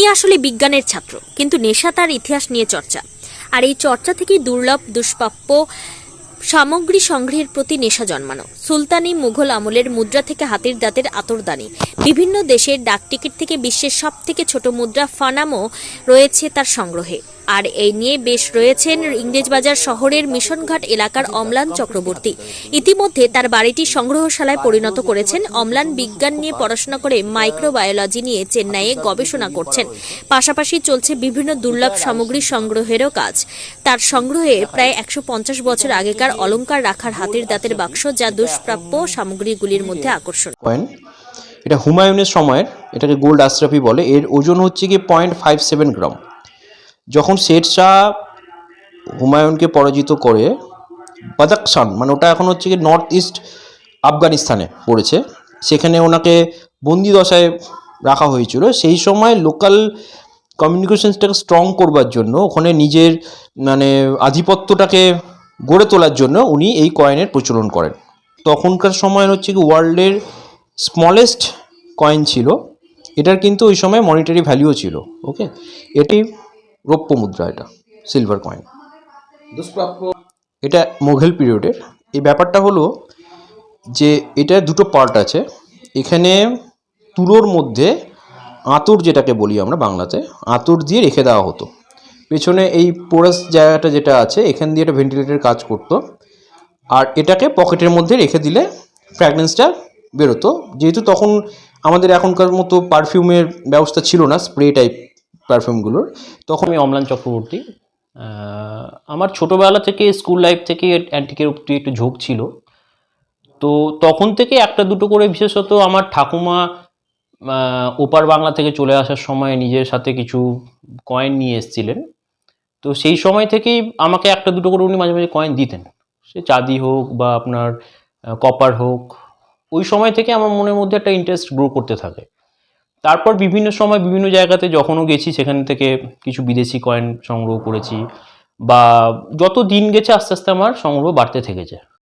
তিনি আসলে বিজ্ঞানের ছাত্র, কিন্তু নেশা তার ইতিহাস নিয়ে চর্চা। আর এই চর্চা থেকেই দুর্লভ, দুষ্প্রাপ্য, সামগ্রী সংগ্রহের প্রতি নেশা জন্মানো। সুলতানি মুঘল আমলের মুদ্রা থেকে হাতির দাঁতের আতরদানি। বিভিন্ন দেশের ডাকটিকিট থেকে বিশ্বের সব থেকে ছোট মুদ্রা ফানামও রয়েছে তার সংগ্রহে। আর এই নিয়ে বেশ রয়েছেন ইংরেজবাজার শহরের মিশনঘাট এলাকার অম্লান চক্রবর্তী। ইতিমধ্যে তার বাড়িটি সংগ্রহশালায় পরিণত করেছেন। অম্লান বিজ্ঞান নিয়ে পড়াশোনা করে মাইক্রোবায়োলজি নিয়ে চেন্নাইয়ে গবেষণা করছেন। পাশাপাশি চলছে বিভিন্ন দুর্লভ সামগ্রী সংগ্রহেরও কাজ। তার সংগ্রহে প্রায় একশো পঞ্চাশ বছর আগেকার অলংকার রাখার হাতের দাঁতের বাক্স যা দুষ্প্রাপ্য সামগ্রীগুলির মধ্যে আকর্ষণ। এটা হুমায়ুনের সময়ের, এটাকে গোল্ড আশরাফি বলে। এর ওজন হচ্ছে গিয়ে পয়েন্ট ফাইভ সেভেন গ্রাম যখন শের শাহ হুমায়ুনকে পরাজিত করে বাদাকশান মানে ওটা এখন হচ্ছে গিয়ে নর্থ ইস্ট আফগানিস্তানে পড়েছে, সেখানে ওনাকে বন্দি দশায় রাখা হয়েছিল। সেই সময় লোকাল কমিউনিকেশনসটাকে স্ট্রং করবার জন্য, ওখানে নিজের মানে আধিপত্যটাকে গড়ে তোলার জন্য উনি এই কয়েনের প্রচলন করেন। তখনকার সময় হচ্ছে কি ওয়ার্ল্ডের স্মলেস্ট কয়েন ছিল। এটার কিন্তু ওই সময় মনিটারি ভ্যালুও ছিল ওকে এটি রৌপ্য মুদ্রা এটা সিলভার কয়েন দুষ্প্রাপ্য এটা মোঘল পিরিয়ডের এই ব্যাপারটা হলো যে এটা দুটো পার্ট আছে। এখানে তুলোর মধ্যে আঁতর যেটাকে বলি আমরা বাংলাতে আঁতর দিয়ে রেখে দেওয়া হতো। পেছনে এই পোরাস জায়গাটা যেটা আছে এখান দিয়ে এটা ভেন্টিলেটর কাজ করতো। আর এটাকে পকেটের মধ্যে রেখে দিলে ফ্র্যাগনেন্সটা বেরোতো। যেহেতু তখন আমাদের এখনকার মতো পারফিউমের ব্যবস্থা ছিল না স্প্রে টাইপ পারফিউমগুলোর তখন আমি অম্লান চক্রবর্তী। আমার ছোটোবেলা থেকে স্কুল লাইফ থেকে অ্যান্টিকের প্রতি একটু ঝোঁক ছিল। তো তখন থেকে একটা দুটো করে বিশেষত আমার ঠাকুমা ওপার বাংলা থেকে চলে আসার সময় নিজের সাথে কিছু কয়েন নিয়ে এসেছিলেন। তো সেই সময় থেকেই আমাকে একটা দুটো করে উনি মাঝে মাঝে কয়েন দিতেন। সে চাঁদি হোক বা আপনার কপার হোক, ওই সময় থেকে আমার মনের মধ্যে একটা ইন্টারেস্ট গ্রো করতে থাকে। তারপর বিভিন্ন সময় বিভিন্ন জায়গাতে যখনও গেছি, সেখান থেকে কিছু বিদেশি কয়েন সংগ্রহ করেছি বা যত দিন গেছে আস্তে আস্তে আমার সংগ্রহ বাড়তে থেকেছে।